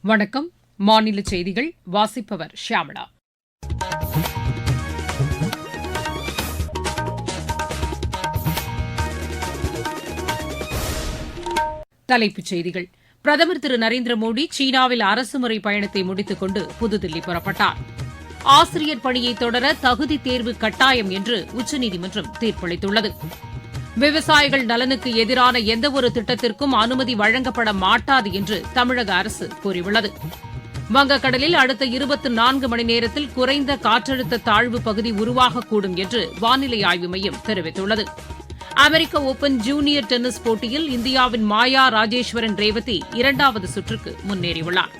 வணக்கம். மாநில செய்திகள் வாசிப்பவர் ஷியாமளா தலைப்புச் செய்திகள். பிரதமர் திரு நரேந்திர மோடி சீனாவில் அரசுமுறை பயணத்தை முடித்துக் கொண்டு புதுதில்லி புறப்பட்டார். ஆசிரியர் பணியை தொடர தகுதி தேர்வு கட்டாயம் என்று உச்சநீதிமன்றம் தீர்ப்பளித்துள்ளது. விவசாயிகள் நலனுக்கு எதிரான எந்தவொரு திட்டத்திற்கும் அனுமதி வழங்கப்பட மாட்டாது என்று தமிழக அரசு கூறியுள்ளது. வங்கக்கடலில் அடுத்த இருபத்தி நான்கு மணி நேரத்தில் குறைந்த காற்றழுத்த தாழ்வு பகுதி உருவாகக்கூடும் என்று வானிலை ஆய்வு மையம் தெரிவித்துள்ளது. அமெரிக்க ஓபன் ஜூனியர் டென்னிஸ் போட்டியில் இந்தியாவின் மாயா ராஜேஸ்வரன் ரேவதி இரண்டாவது சுற்றுக்கு முன்னேறியுள்ளார்.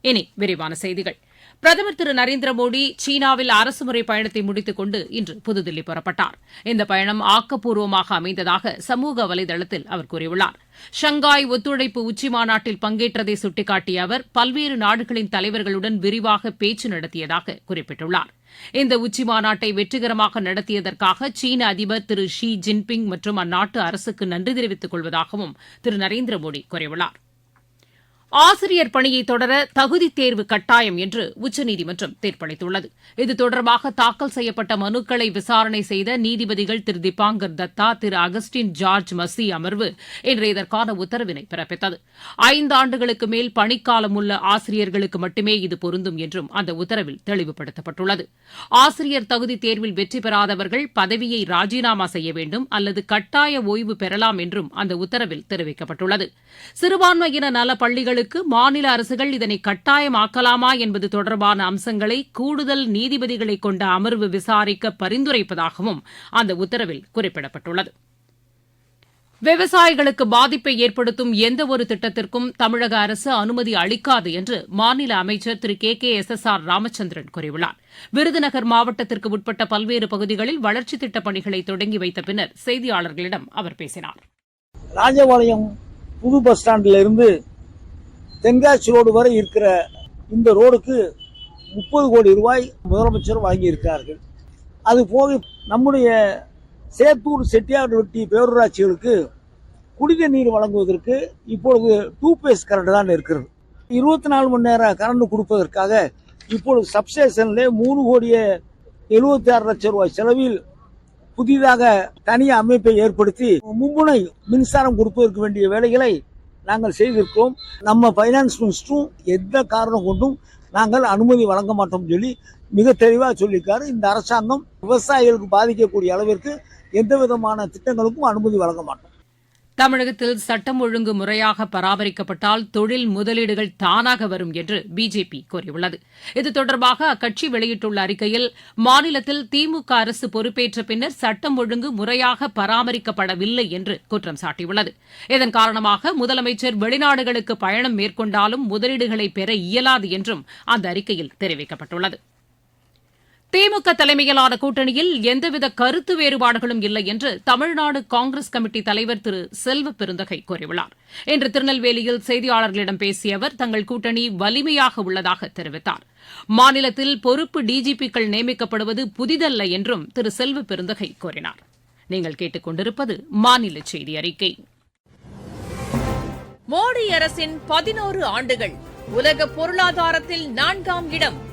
இனி விரிவான செய்திகள். பிரதமர் திரு நரேந்திர மோடி சீனாவில் அரசுமுறை பயணத்தை முடித்துக் கொண்டு இன்று புதுதில்லி புறப்பட்டார். இந்த பயணம் ஆக்கப்பூர்வமாக அமைந்ததாக சமூக வலைதளத்தில் அவர் கூறியுள்ளார். ஷங்காய் ஒத்துழைப்பு உச்சிமாநாட்டில் பங்கேற்றதை சுட்டிக்காட்டிய அவர் பல்வேறு நாடுகளின் தலைவர்களுடன் விரிவாக பேச்சு நடத்தியதாக குறிப்பிட்டுள்ளார். இந்த உச்சிமாநாட்டை வெற்றிகரமாக நடத்தியதற்காக சீன அதிபர் திரு ஷி ஜின்பிங் மற்றும் அந்நாட்டு அரசுக்கு நன்றி தெரிவித்துக் கொள்வதாகவும் திரு நரேந்திர மோடி கூறியுள்ளாா் ஆசிரியர் பணியை தொடர தகுதி தேர்வு கட்டாயம் என்று உச்சநீதிமன்றம் தீர்ப்பளித்துள்ளது. இது தொடர்பாக தாக்கல் செய்யப்பட்ட மனுக்களை விசாரணை செய்த நீதிபதிகள் திரு திபாங்கர் தத்தா திரு அகஸ்டின் ஜார்ஜ் மசி அமர்வு இன்று இதற்கான உத்தரவினை பிறப்பித்தது. ஐந்தாண்டுகளுக்கு மேல் பணிக்காலம் உள்ள ஆசிரியர்களுக்கு மட்டுமே இது பொருந்தும் என்றும் அந்த உத்தரவில் தெளிவுபடுத்தப்பட்டுள்ளது. ஆசிரியர் தகுதி தேர்வில் வெற்றி பெறாதவர்கள் பதவியை ராஜினாமா செய்ய வேண்டும் அல்லது கட்டாய ஓய்வு பெறலாம் என்றும் அந்த உத்தரவில் தெரிவிக்கப்பட்டுள்ளது. சிறுபான்மையின நல பள்ளிகளுக்கு மாநில அரசுகள் இதனை கட்டாயமாக்கலாமா என்பது தொடர்பான அம்சங்களை கூடுதல் நீதிபதிகளை கொண்ட அமர்வு விசாரிக்க பரிந்துரைப்பதாகவும் அந்த உத்தரவில் குறிப்பிடப்பட்டுள்ளது. விவசாயிகளுக்கு பாதிப்பை ஏற்படுத்தும் எந்தவொரு திட்டத்திற்கும் தமிழக அரசு அனுமதி அளிக்காது என்று மாநில அமைச்சர் திரு K K S S R Ramachandran கூறியுள்ளார். விருதுநகர் மாவட்டத்திற்கு உட்பட்ட பல்வேறு பகுதிகளில் வளர்ச்சித் திட்டப் பணிகளை தொடங்கி வைத்த பின்னர் செய்தியாளர்களிடம் அவர் பேசினார். ராஜபாளையம் புது பஸ் ஸ்டாண்டில் இருந்து தென்காசி ரோடு வரை இருக்கிற இந்த ரோடுக்கு முப்பது கோடி ரூபாய் முதலமைச்சர் வாங்கியிருக்கிறார்கள். அது போக நம்முடைய சேத்தூர் செட்டியார்வட்டி பேரூராட்சிகளுக்கு குடித நீர் வழங்குவதற்கு இப்பொழுது டூ பேஸ் கரண்ட் தான் இருக்கிறது. இருபத்தி நாலு மணி நேரம் கரண்ட் கொடுப்பதற்காக இப்பொழுது சப்ஸ்டேஷன்ல மூணு கோடியே எழுபத்தி ஆறு லட்சம் ரூபாய் செலவில் புதிதாக தனி அமைப்பை ஏற்படுத்தி மும்முனை மின்சாரம் கொடுப்பதற்கு வேண்டிய வேலைகளை நாங்கள் செய்திருக்கிறோம். நம்ம ஃபைனான்ஸ் மினிஸ்டரும் எந்த காரணம் கொண்டும் நாங்கள் அனுமதி வழங்க மாட்டோம் சொல்லி மிக தெளிவாக சொல்லியிருக்காரு. இந்த அரசாங்கம் விவசாயிகளுக்கு பாதிக்கக்கூடிய அளவிற்கு எந்த விதமான திட்டங்களுக்கும் அனுமதி வழங்க மாட்டோம். தமிழகத்தில் சட்டம் ஒழுங்கு முறையாக பராமரிக்கப்பட்டால் தொழில் முதலீடுகள் தானாக வரும் என்று பிஜேபி கூறியுள்ளது. இது தொடர்பாக அக்கட்சி வெளியிட்டுள்ள அறிக்கையில் மாநிலத்தில் திமுக அரசு பொறுப்பேற்ற பின்னர் சட்டம் ஒழுங்கு முறையாக பராமரிக்கப்படவில்லை என்று குற்றம் சாட்டியுள்ளது. இதன் காரணமாக முதலமைச்சர் வெளிநாடுகளுக்கு பயணம் மேற்கொண்டாலும் முதலீடுகளை பெற இயலாது என்றும் அந்த அறிக்கையில் தெரிவிக்கப்பட்டுள்ளது. திமுக தலைமையிலான கூட்டணியில் எந்தவித கருத்து வேறுபாடுகளும் இல்லை என்று தமிழ்நாடு காங்கிரஸ் கமிட்டி தலைவர் திரு செல்வ பெருந்தகை கூறியுள்ளார். இன்று திருநெல்வேலியில் செய்தியாளர்களிடம் பேசிய அவர் தங்கள் கூட்டணி வலிமையாக உள்ளதாக தெரிவித்தார். மாநிலத்தில் பொறுப்பு டிஜிபிக்கள் நியமிக்கப்படுவது புதிதல்ல என்றும் திரு செல்வ பெருந்தகை கூறினார். நீங்கள் கேட்டுக்கொண்டிருப்பது மாநில செய்தி அறிக்கை. மோடி அரசின் பதினோரு ஆண்டுகள் உலக பொருளாதாரத்தில் நான்காம் இடம்.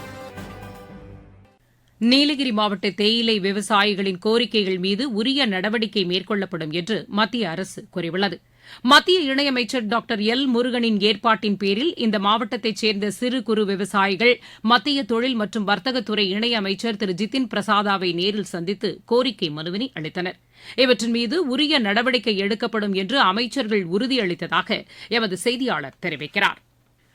நீலகிரி மாவட்ட தேயிலை விவசாயிகளின் கோரிக்கைகள் மீது உரிய நடவடிக்கை மேற்கொள்ளப்படும் என்று மத்திய அரசு கூறியுள்ளது. மத்திய இணையமைச்சர் டாக்டர் எல் முருகனின் ஏற்பாட்டின் பேரில் இந்த மாவட்டத்தைச் சேர்ந்த சிறு குறு விவசாயிகள் மத்திய தொழில் மற்றும் வர்த்தகத்துறை இணையமைச்சர் திரு. ஜிதின் பிரசாதாவை நேரில் சந்தித்து கோரிக்கை மனுவினை அளித்தனர். இவற்றின் மீது உரிய நடவடிக்கை எடுக்கப்படும் என்று அமைச்சர்கள் உறுதியளித்ததாக எமது செய்தியாளர் தெரிவிக்கிறார்.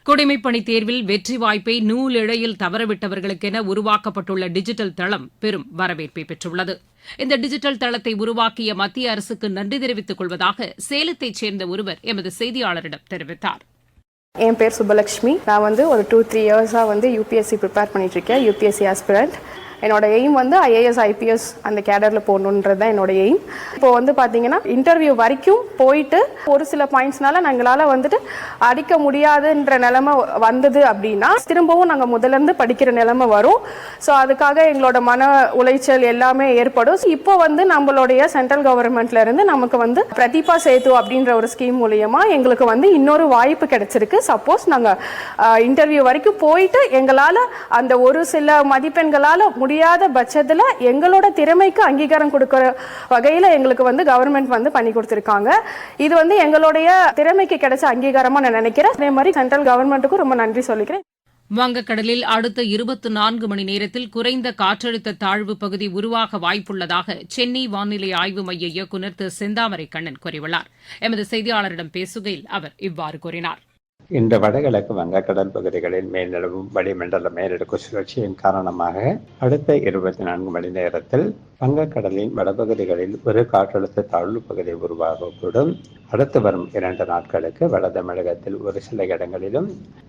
குடிமைப்பணி தேர்வில் வெற்றி வாய்ப்பை நூலிழையில் தவறவிட்டவர்களுக்கென உருவாக்கப்பட்டுள்ள டிஜிட்டல் தளம் பெரும் வரவேற்பை பெற்றுள்ளது. இந்த டிஜிட்டல் தளத்தை உருவாக்கிய மத்திய அரசுக்கு நன்றி தெரிவித்துக் கொள்வதாக சேலத்தைச் சேர்ந்த ஒருவர் எமது செய்தியாளரிடம் தெரிவித்தார். என் பேர் சுப்பலக்ஷ்மி. நான் வந்து ஒரு டூ த்ரீ இயர்ஸாக வந்து யூபிஎஸ்சி ப்ரிப்பேர் பண்ணிட்டு இருக்கேன். யூபிஎஸ்சி ஆஸ்பிரண்ட் என்னோட எய்ம் வந்து ஐஏஎஸ் ஐபிஎஸ் அந்த கேடரில் போகணுன்றது தான் என்னோட எய்ம் இப்போ வந்து பார்த்தீங்கன்னா இன்டர்வியூ வரைக்கும் போயிட்டு ஒரு சில பாயிண்ட்ஸ்னால நாங்களால் வந்துட்டு அடிக்க முடியாதுன்ற நிலமை வந்தது அப்படின்னா திரும்பவும் நாங்கள் முதலேருந்து படிக்கிற நிலமை வரும். ஸோ அதுக்காக எங்களோட மன உளைச்சல் எல்லாமே ஏற்படும். இப்போ வந்து நம்மளுடைய சென்ட்ரல் கவர்மெண்ட்ல இருந்து நமக்கு வந்து பிரதீபா சேது அப்படின்ற ஒரு ஸ்கீம் மூலியமா எங்களுக்கு வந்து இன்னொரு வாய்ப்பு கிடைச்சிருக்கு. சப்போஸ் நாங்கள் இன்டர்வியூ வரைக்கும் போயிட்டு எங்களால் அந்த ஒரு சில மதிப்பெண்களால் முடியாத பட்சத்தில் எங்களோட திறமைக்கு அங்கீகாரம் கொடுக்குற வகையில் எங்களுக்கு வந்து கவர்மெண்ட் வந்து பண்ணி கொடுத்துருக்காங்க. இது வந்து எங்களுடைய திறமைக்கு கிடைச்ச அங்கீகாரமாக நான் நினைக்கிறேன். அதே மாதிரி சென்ட்ரல் கவர்மெண்ட்டுக்கும் ரொம்ப நன்றி சொல்லிக்கிறேன். வங்கக்கடலில் அடுத்த இருபத்தி நான்கு மணி நேரத்தில் குறைந்த காற்றழுத்த தாழ்வு பகுதி உருவாக வாய்ப்புள்ளதாக சென்னை வானிலை ஆய்வு மைய இயக்குநர் திரு செந்தாமரை கண்ணன் கூறியுள்ளார். எமது செய்தியாளரிடம் பேசுகையில் அவர் இவ்வாறு கூறினார். இந்த வடகிழக்கு வங்கக்கடல் பகுதிகளில் மேல்நிலவும் வளிமண்டல மேலடுக்கு சுழற்சியின் காரணமாக அடுத்த இருபத்தி நான்கு மணி நேரத்தில் வங்கக்கடலின் வடபகுதிகளில் ஒரு காற்றழுத்த தாழ்வு பகுதி உருவாகக்கூடும். அடுத்து வரும் இரண்டு நாட்களுக்கு வட தமிழகத்தில் ஒரு சில இடங்களிலும்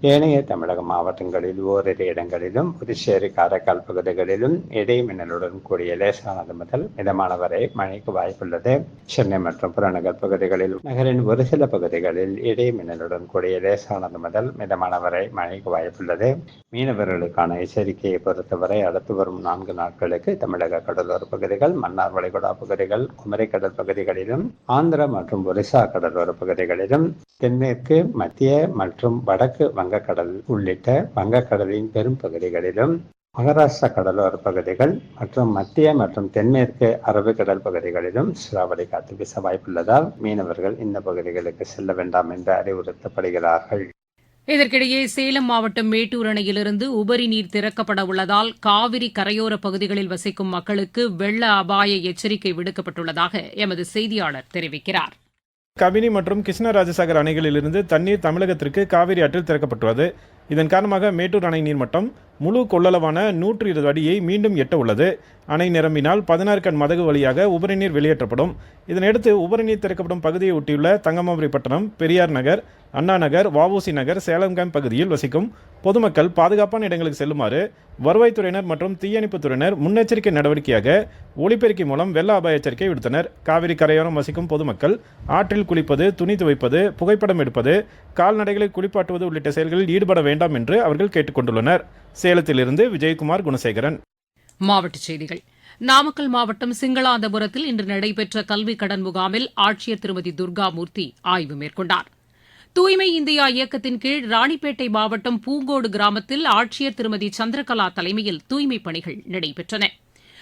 ஏனைய தமிழக மாவட்டங்களில் ஓரிரு இடங்களிலும் புதுச்சேரி காரைக்கால் பகுதிகளிலும் இடைமின்னலுடன் கூடிய லேசானது முதல் மிதமான வரை மழைக்கு வாய்ப்புள்ளது. சென்னை மற்றும் புறநகர் பகுதிகளில் நகரின் ஒரு சில பகுதிகளில் இடைமின்னலுடன் கூடிய லேசானது முதல் மிதமான வரை மழைக்கு வாய்ப்புள்ளது. மீனவர்களுக்கான எச்சரிக்கையை பொறுத்தவரை அடுத்து வரும் நான்கு நாட்களுக்கு தமிழக கடலோர பகுதிகள் மன்னார் வளைகுடா பகுதிகள் குமரிக்கடல் பகுதிகளிலும் ஆந்திர மற்றும் ஒரிசா கடலோர பகுதிகளிலும் தென்மேற்கு மத்திய மற்றும் வடக்கு வங்கக்கடல் உள்ளிட்ட வங்கக்கடலின் பெரும் பகுதிகளிலும் மகாராஷ்டிரா கடலோர பகுதிகள் மற்றும் மத்திய மற்றும் தென்மேற்கு அரபிக்கடல் பகுதிகளிலும் சூறாவளி காற்று வீச வாய்ப்புள்ளதால் மீனவர்கள் இந்த பகுதிகளுக்கு செல்ல வேண்டாம் என்று அறிவுறுத்தப்படுகிறார்கள். இதற்கிடையே சேலம் மாவட்டம் மேட்டூர் அணையிலிருந்து உபரி நீர் திறக்கப்பட உள்ளதால் காவிரி கரையோர பகுதிகளில் வசிக்கும் மக்களுக்கு வெள்ள அபாய எச்சரிக்கை விடுக்கப்பட்டுள்ளதாக எமது செய்தியாளர் தெரிவிக்கிறார். கபினி மற்றும் கிருஷ்ணராஜசாகர் அணைகளிலிருந்து தண்ணீர் தமிழகத்திற்கு காவிரி ஆற்றில் திறக்கப்பட்டுள்ளது. இதன் காரணமாக மேட்டூர் அணை நீர்மட்டம் முழு கொள்ளளவான நூற்றி இருபது அடியை மீண்டும் எட்ட உள்ளது. அணை நிரம்பினால் பதினாறு கண் மதகு வழியாக உபரிநீர் வெளியேற்றப்படும். இதனையடுத்து உபரிநீர் திறக்கப்படும் பகுதியை ஒட்டியுள்ள தங்கமாபுரி பட்டணம் பெரியார் நகர் அண்ணா நகர் நகர் சேலம் கேம்ப் பகுதியில் வசிக்கும் பொதுமக்கள் பாதுகாப்பான இடங்களுக்கு செல்லுமாறு வருவாய்த்துறையினர் மற்றும் தீயணைப்புத்துறையினர் முன்னெச்சரிக்கை நடவடிக்கையாக ஒளிப்பெருக்கி மூலம் வெள்ள அபாய எச்சரிக்கை விடுத்தனர். காவிரி கரையோரம் வசிக்கும் பொதுமக்கள் ஆற்றில் குளிப்பது துணி துவைப்பது புகைப்படம் எடுப்பது கால்நடைகளை குளிப்பாட்டுவது உள்ளிட்ட செயல்களில் ஈடுபட வேண்டாம் என்று அவர்கள் கேட்டுக்கொண்டுள்ளனர் சேலத்திலிருந்து விஜயகுமார் குணசேகரன். மாவட்டச் செய்திகள். நாமக்கல் மாவட்டம் சிங்களாந்தபுரத்தில் இன்று நடைபெற்ற கல்வி கடன் முகாமில் ஆட்சியர் திருமதி துர்காமூர்த்தி ஆய்வு மேற்கொண்டார். தூய்மை இந்தியா இயக்கத்தின் கீழ் ராணிப்பேட்டை மாவட்டம் பூங்கோடு கிராமத்தில் ஆட்சியர் திருமதி சந்திரகலா தலைமையில் தூய்மைப் பணிகள் நடைபெற்றன.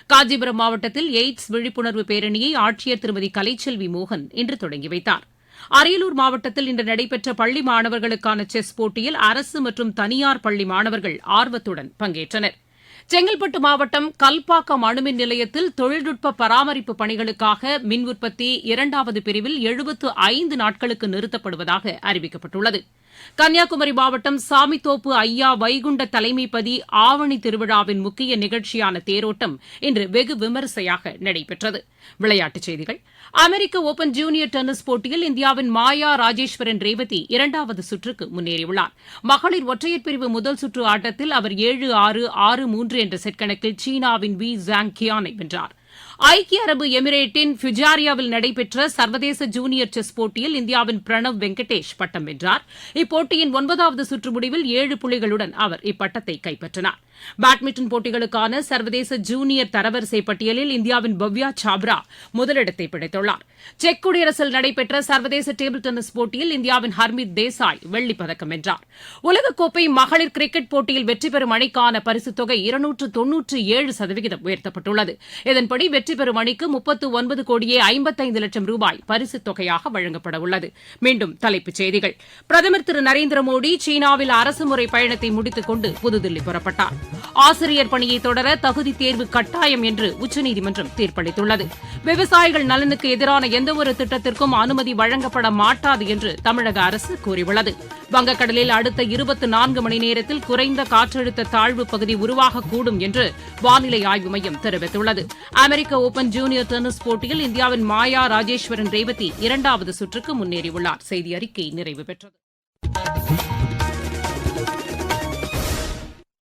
காஞ்சிபுரம் மாவட்டத்தில் எய்ட்ஸ் விழிப்புணர்வு பேரணியை ஆட்சியர் திருமதி கலைச்செல்வி மோகன் இன்று தொடங்கி வைத்தார். அரியலூர் மாவட்டத்தில் இன்று நடைபெற்ற பள்ளி மாணவர்களுக்கான செஸ் போட்டியில் அரசு மற்றும் தனியார் பள்ளி மாணவர்கள் ஆர்வத்துடன் பங்கேற்றனர். செங்கல்பட்டு மாவட்டம் கல்பாக்கம் அணுமின் நிலையத்தில் தொழில்நுட்ப பராமரிப்பு பணிகளுக்காக மின் உற்பத்தி இரண்டாவது பிரிவில் எழுபத்து ஐந்து நாட்களுக்கு நிறுத்தப்படுவதாக அறிவிக்கப்பட்டுள்ளது. கன்னியாகுமரி மாவட்டம் சாமித்தோப்பு ஐயா வைகுண்ட தலைமைப்பதி ஆவணி திருவிழாவின் முக்கிய நிகழ்ச்சியான தேரோட்டம் இன்று வெகு விமரிசையாக நடைபெற்றது. விளையாட்டுச் செய்திகள். அமெரிக்க ஓபன் ஜூனியர் டென்னிஸ் போட்டியில் இந்தியாவின் மாயா ராஜேஸ்வரன் ரேவதி இரண்டாவது சுற்றுக்கு முன்னேறியுள்ளார். மகளிர் ஒற்றையர் பிரிவு முதல் சுற்று ஆட்டத்தில் அவர் ஏழு ஆறு ஆறு மூன்று என்ற செட் கணக்கில் சீனாவின் வி ஜாங் கியானை வென்றார். ஐக்கிய அரபு எமிரேட்டின் ஃபிஜாரியாவில் நடைபெற்ற சர்வதேச ஜூனியர் செஸ் போட்டியில் இந்தியாவின் பிரணவ் வெங்கடேஷ் பட்டம் வென்றார். இப்போட்டியின் ஒன்பதாவது சுற்று முடிவில் ஏழு புள்ளிகளுடன் அவர் இப்பட்டத்தை கைப்பற்றினாா் பேட்மிண்டன் போட்டிகளுக்கான சர்வதேச ஜூனியர் தரவரிசை பட்டியலில் இந்தியாவின் பவ்யா சாப்ரா முதலிடத்தை பிடித்துள்ளார். செக் குடியரசில் நடைபெற்ற சர்வதேச டேபிள் டென்னிஸ் போட்டியில் இந்தியாவின் ஹர்மித் தேசாய் வெள்ளிப்பதக்கம் வென்றார். உலகக்கோப்பை மகளிர் கிரிக்கெட் போட்டியில் வெற்றி பெறும் அணிக்கான பரிசுத் தொகை இருநூற்று தொன்னூற்று ஏழு சதவிகிதம் உயர்த்தப்பட்டுள்ளது. இதன்படி வெற்றி பெறும் அணிக்கு முப்பத்து ஒன்பது கோடியே ஐம்பத்தைந்து லட்சம் ரூபாய் பரிசுத் தொகையாக வழங்கப்பட உள்ளது. மீண்டும் தலைப்புச் செய்திகள். பிரதமர் திரு நரேந்திர மோடி சீனாவில் அரசுமுறை பயணத்தை முடித்துக் கொண்டு புதுதில்லி புறப்பட்டார். ஆசிரியர் பணியை தொடர தகுதி தேர்வு கட்டாயம் என்று உச்சநீதிமன்றம் தீர்ப்பளித்துள்ளது. விவசாயிகள் நலனுக்கு எதிரான எந்தவொரு திட்டத்திற்கும் அனுமதி வழங்கப்பட மாட்டாது என்று தமிழக அரசு கூறியுள்ளது. வங்கக்கடலில் அடுத்த இருபத்தி நான்கு மணி நேரத்தில் குறைந்த காற்றழுத்த தாழ்வு பகுதி உருவாகக்கூடும் என்று வானிலை ஆய்வு மையம் தெரிவித்துள்ளது. அமெரிக்க ஓபன் ஜூனியர் டென்னிஸ் போட்டியில் இந்தியாவின் மாயா ராஜேஸ்வரன் ரேவதி இரண்டாவது சுற்றுக்கு முன்னேறியுள்ளார். செய்தி அறிக்கை நிறைவு பெற்றது.